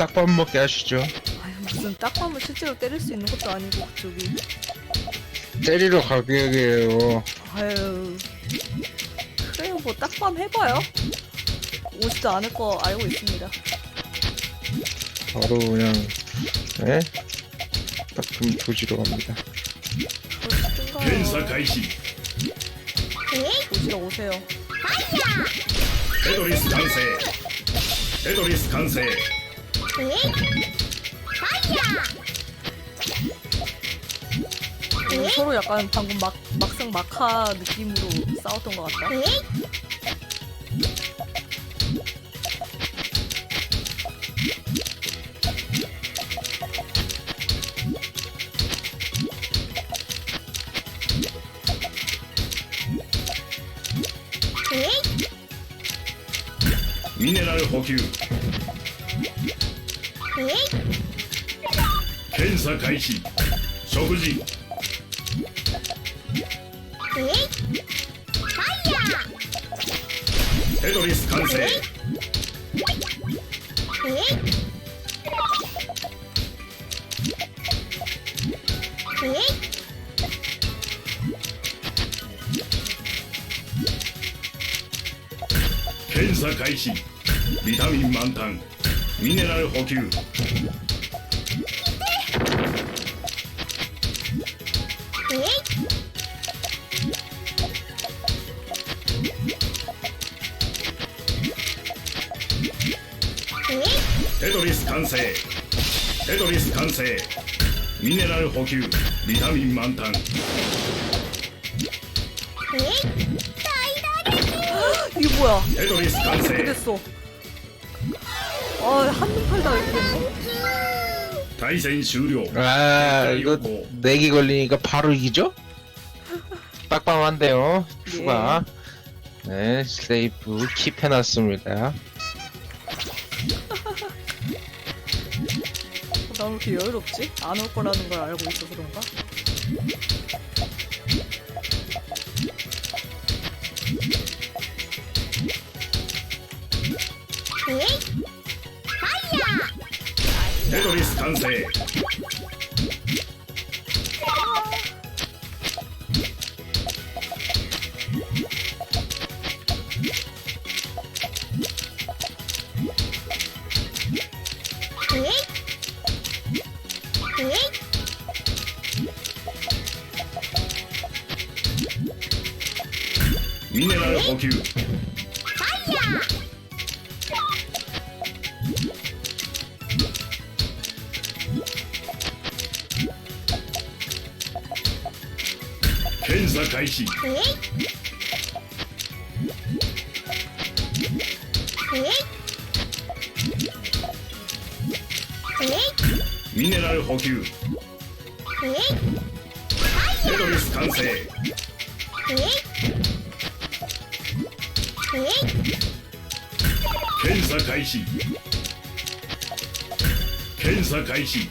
딱밥 먹게 하시죠. 아유 무슨 딱밤을 실제로 때릴 수 있는 것도 아니고 그쪽이 때리러 가격이에요. 아유 그래요 뭐 딱밤 해봐요 오지도 않을 거 알고 있습니다 바로 그냥 네? 딱좀 조지러 갑니다.検査開始 오지러 오세요 テトリス完成テトリス完成 어, 서로 약간 방금 막, 막상 막하 느낌으로 싸웠던 것 같다. 미네랄補給 検査開始。食事。テトリス完成。検査開始。ビタミン満タン。ミネラル補給。成テトリス完成ミネラル補給ビタミン満タン 이게 뭐야 テトリス完 이렇게 成 됐어 아 한눈 팔다 이렇게 됐네 対戦終了 아 이거 내기 걸리니까 바로 이기죠? 빡빡한데요. 추가. 네, 세이프 킵해놨습니다. 난 왜 이렇게 여유롭지? 안 올 거라는 걸 알고 있어 그런가? 에이? 파이어! 테도리스 탄생! ファイヤー。検査開始。えミネラル補給。えエドリス完成。え検査開始。検査開始。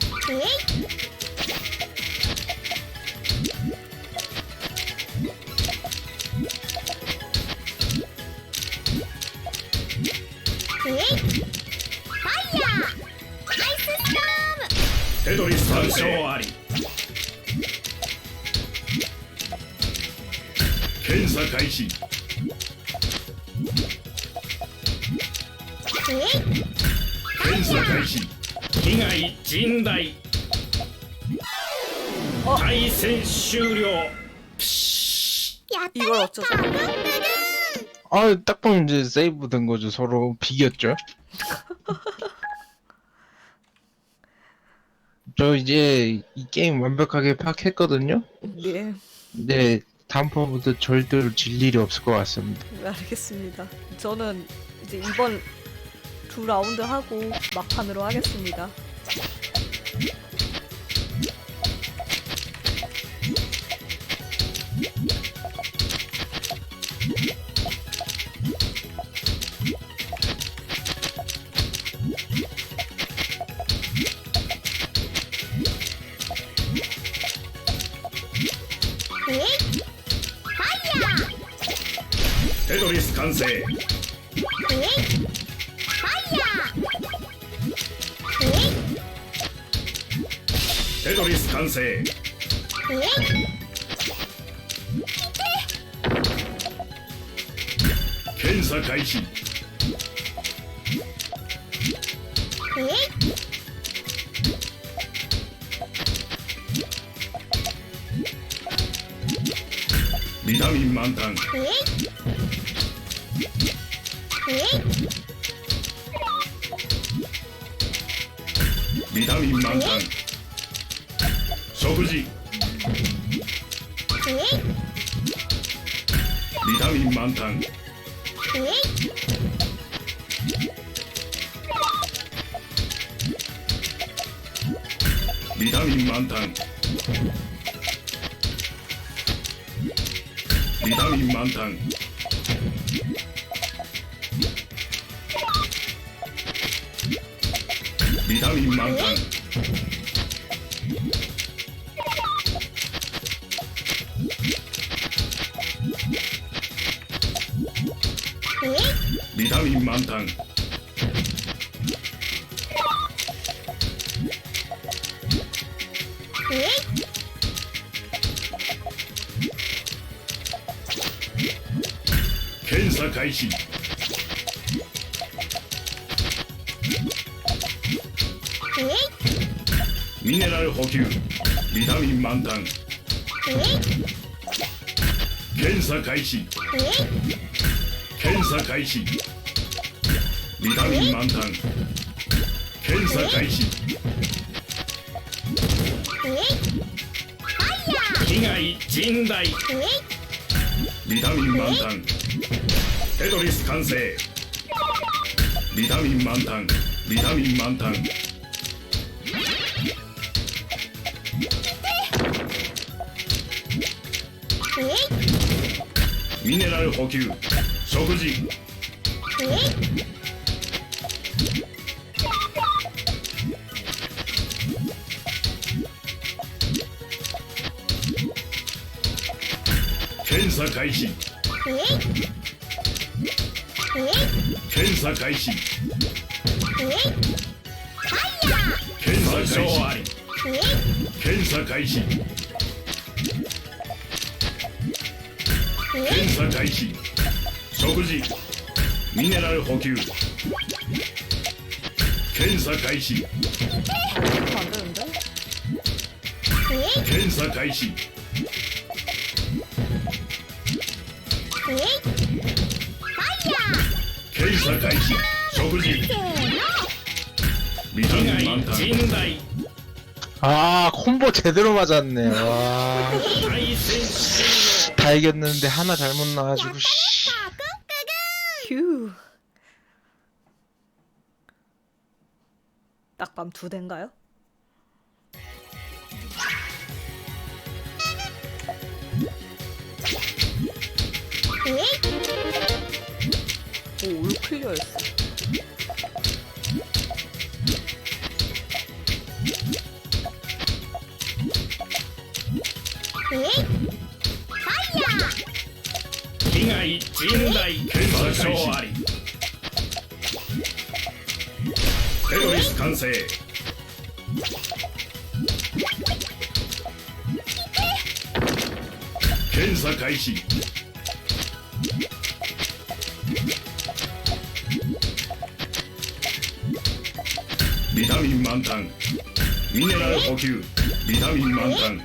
テトリス完成あり。検査開始。検査開始被害甚大対戦終了 이걸 어쩌죠? 아, 딱 보면 이제 세이브 된 거죠. 서로 비겼죠. 저 이제 이 게임 완벽하게 파악했거든요. 네, 근데 다음 판부터 절대로 질 일이 없을 것 같습니다. 네, 알겠습니다. 저는 이제 이번 두 라운드 하고 막판으로 하겠습니다. 完成えい。ファイヤー。えいテトリス完成。えい。検査開始。えい。ビタミン満タン。えビタミン満タン食事ビタミン満タンビタミン満タンビタミン満タンビタミン満タンビタミン満タン。ミネラル補給。ビタミン満タン。検査開始。検査開始。ビタミン満タン。検査開始。被害甚大。ビタミン満タン。テトリス完成。ビタミン満タン。ビタミン満タンミネラル補給。食事。検査開始。検査開始。検査開始。検査開始検査開始食事ミネラル補給検査開始 그러면 안 되는데? 検査開始検査開始食事ビタミン満タン 아 콤보 제대로 맞았네 와. 다 이겼는데 하나 잘못 나가지고 씨. 휴. 딱밤 두 대인가요? 오, 올 클리어였어. 被害甚大検査開始ありテトリス完成検査開始ビタミン満タンミネラル補給ビタミン満タン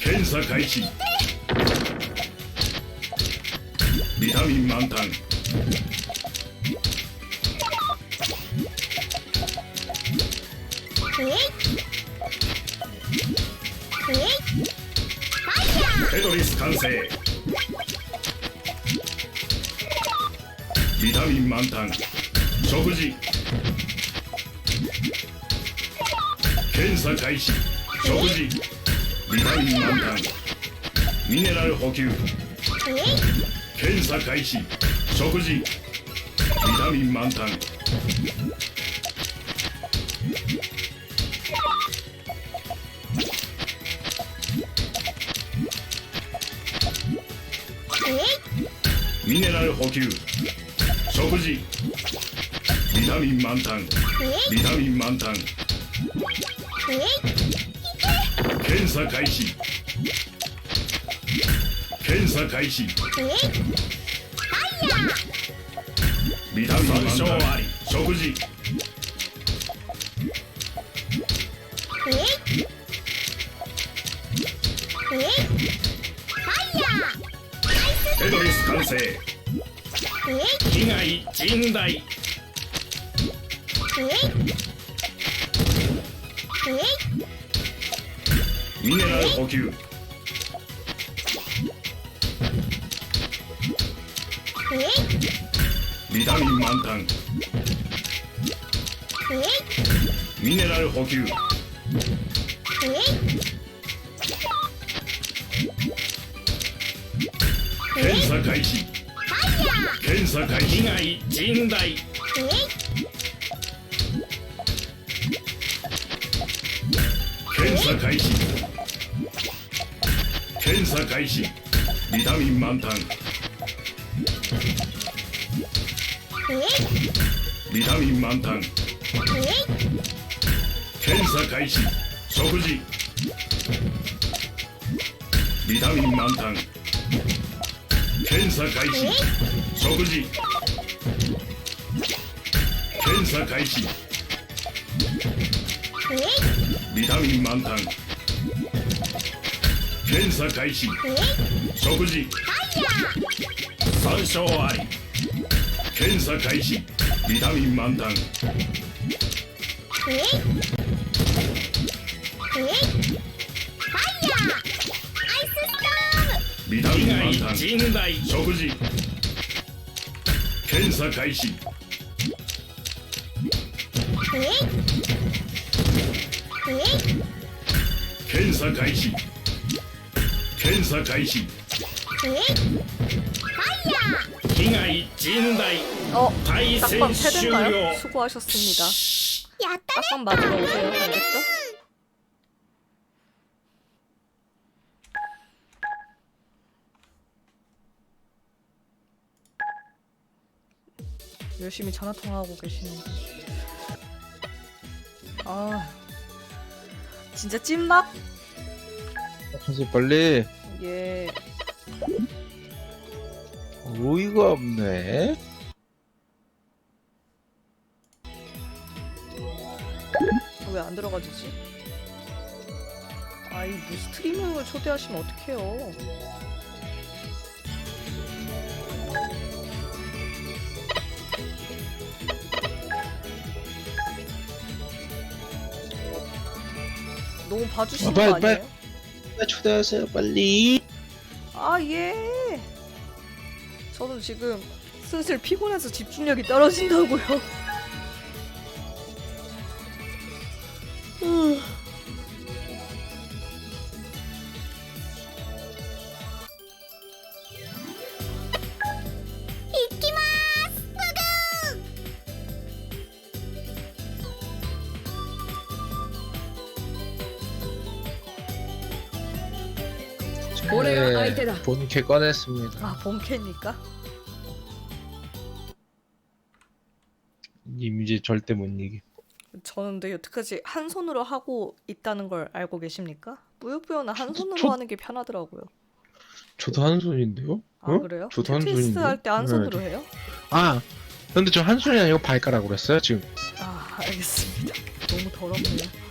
検査開始。ビタミン満タンテトリス完成。ビタミン満タン。食事。検査開始。食事。ビタミン満タン。ミネラル補給検査開始。食事。ビタミン満タン。ミネラル補給。食事。ビタミン満タン。ビタミン満タン。検査開始。連鎖開始。ファイヤービタミンあり食事。ファイヤーテトリス完成。被害甚大。ミネラル補給。ビタミン満タンミネラル補給。検査開始。検査開始被害甚大検査開始。検査開始。ビタミン満タン。ビタミン満タン。検査開始。食事。ビタミン満タン。検査開始。食事。検査開始。ビタミン満タン。検査開始。食事。参照あり検査開始ビタミン満タン。ビタミン満タン甚大食事。検査開始。検査開始。検査開始 被害甚大 어, 対戦 딱밤 終 패드인가요? 了 수고하셨습니다. 딱밤 맞으러 오세요. 알겠죠? 열심히 전화 통화하고 계시네. 아, 진짜 찐막? 하세요 빨리. 예. 어이가 없네. 왜 안 들어가지지? 아이 뭐 스트리밍을 초대하시면 어떡해요 너무 봐주시는 아, 빨리, 거 아니에요? 초대하세요 빨리. 아 예. 저는 지금 슬슬 피곤해서 집중력이 떨어진다고요. 본캐 꺼냈습니다. 아 본캐니까? 님 이제 절대 못 이기. 저는 근데 여태까지 한 손으로 하고 있다는 걸 알고 계십니까? 뿌요뿌요는 한 손으로 저- 하는 게 편하더라고요. 저도 한 손인데요? 아 어? 그래요? 저도 한 테트리스 손인데. 할 때 한 네. 손으로 해요? 아 근데 저 한 손이 아니고 발가락 으로 했어요 지금. 아 알겠습니다. 너무 더럽네요.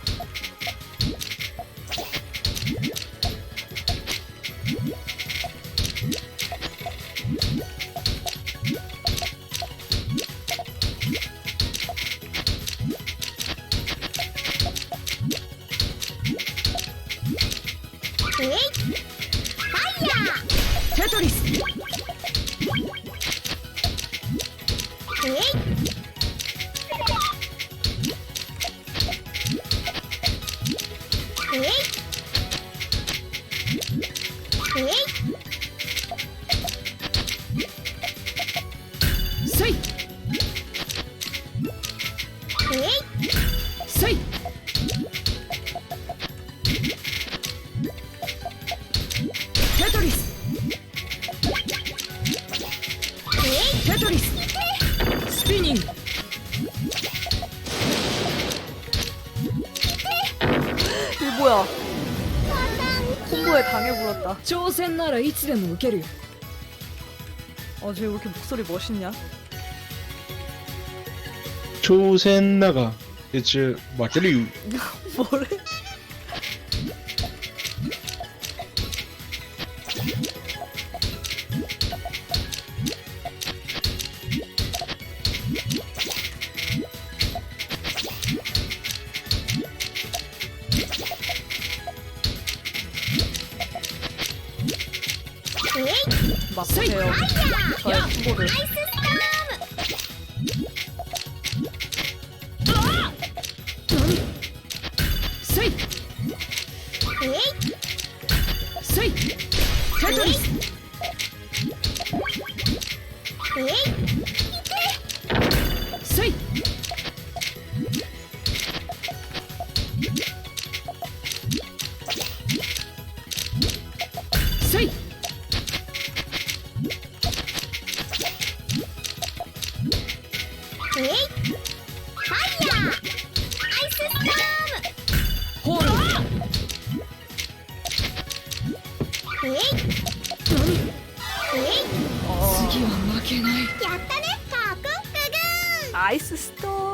세이 뭐야? 콤보에 당해불었다. 挑戦ならいつでも受けるよ 어쟤 왜 이렇게 목소리 멋있냐? 조센나가 이즈 마테류 뭐래? 맛보세요. 저의 콤보를 Ice Store.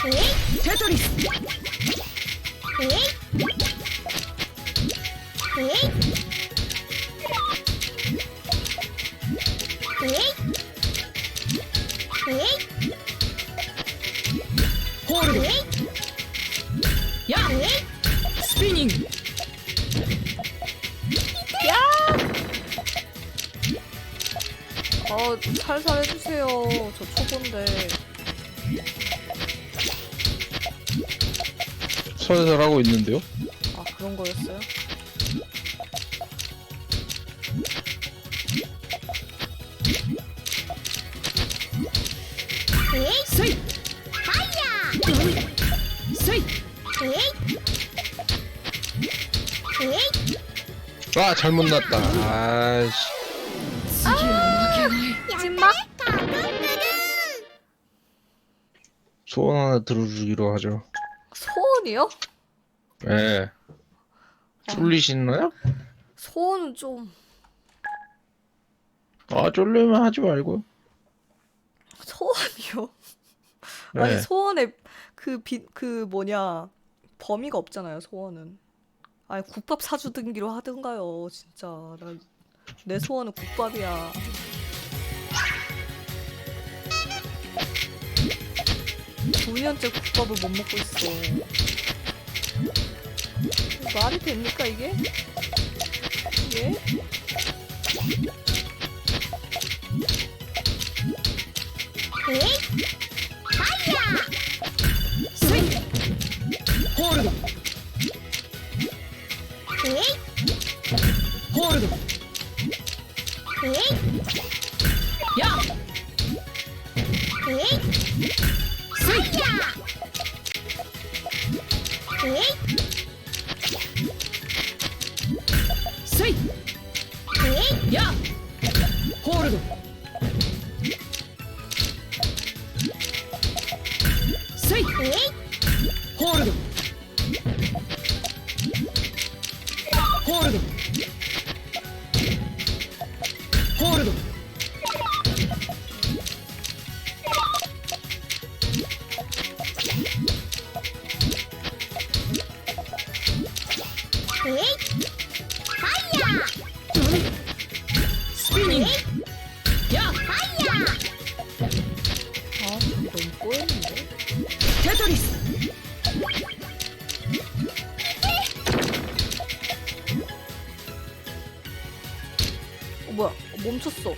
스 스톰テ 설설 하고 있는데요. 아 그런 거였어요?せいせい 아 잘못 났다. 아씨. 次は負けない 찐막? 소원 하나 들어주기로 하죠. 소원이요? 예. 쫄리시나요? 소원은 좀 아 쫄리면 하지 말고. 소원이요? 네. 아니 소원의 그 비, 그 뭐냐 범위가 없잖아요 소원은 아니 국밥 사주든기로 하든가요 진짜 난내 소원은 국밥이야 5년째 국밥을 못 먹고 있어. 말이 됩니까 이게? 이게? 에이? 야! 에이? 唉呀 멈췄어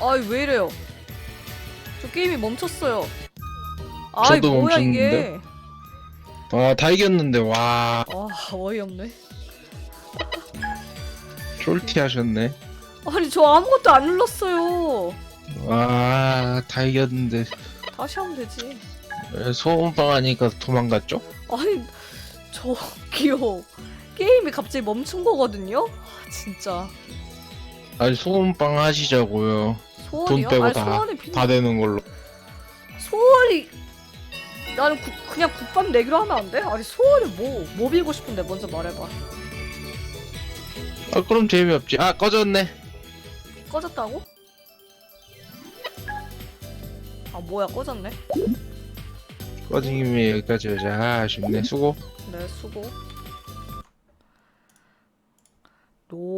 아이 왜 이래요 저 게임이 멈췄어요 아이 저도 뭐야? 이게 아 다 이겼는데 와. 아 어이없네 쫄티 하셨네. 아니 저 아무것도 안 눌렀어요. 와, 다 이겼는데. 다시 하면 되지. 왜 소음빵 하니까 도망갔죠? 아니 저기요 게임이 갑자기 멈춘 거거든요. 아, 진짜 아니, 소음빵 하시자고요. 돈 소원이요? 빼고 아니 다, 소원이 필요 다 되는 걸로. 소원이 나는 구, 그냥 국밥 내기로 하면 안 돼? 아니 소원이 뭐, 뭐 빌고 싶은데 먼저 말해봐 아, 그럼 재미없지. 아, 꺼졌네. 꺼졌다고? 아 뭐야 꺼졌네 꺼진 김에 여기까지 하자. 아, 아쉽네. 수고. 네 수고 do